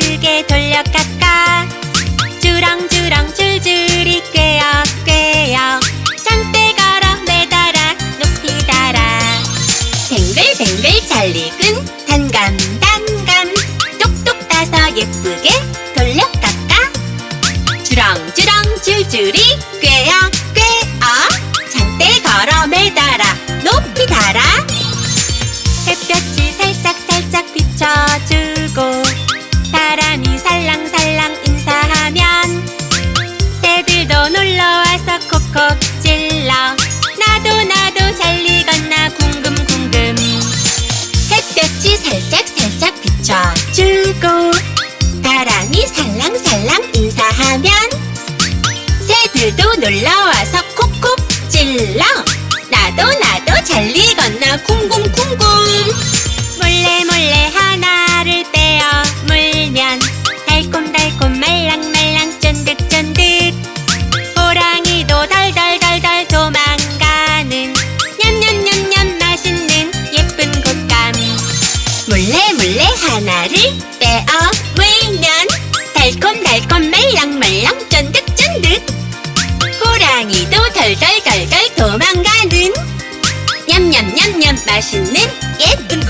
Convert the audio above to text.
크게 돌려 깎아. 주렁주렁 줄줄이 꿰어 꿰어. 장대 걸어 매달아 높이 달아. 뱅글뱅글 잘 익은 단감 단감 똑똑 따서 예쁘게 돌려 깎아. 주렁주렁 줄줄이 꿰어. 찔러. 나도 나도 잘 익었나 궁금궁금. 햇볕이 살짝살짝 비춰주고 바람이 살랑살랑 인사하면 새들도 놀러와서 콕콕 찔러. 나도 나도 잘익 하나를 떼어 물면 달콤달콤 말랑말랑 쫀득쫀득. 호랑이도 덜덜덜덜 도망가는 냠냠냠냠 맛있는 예쁜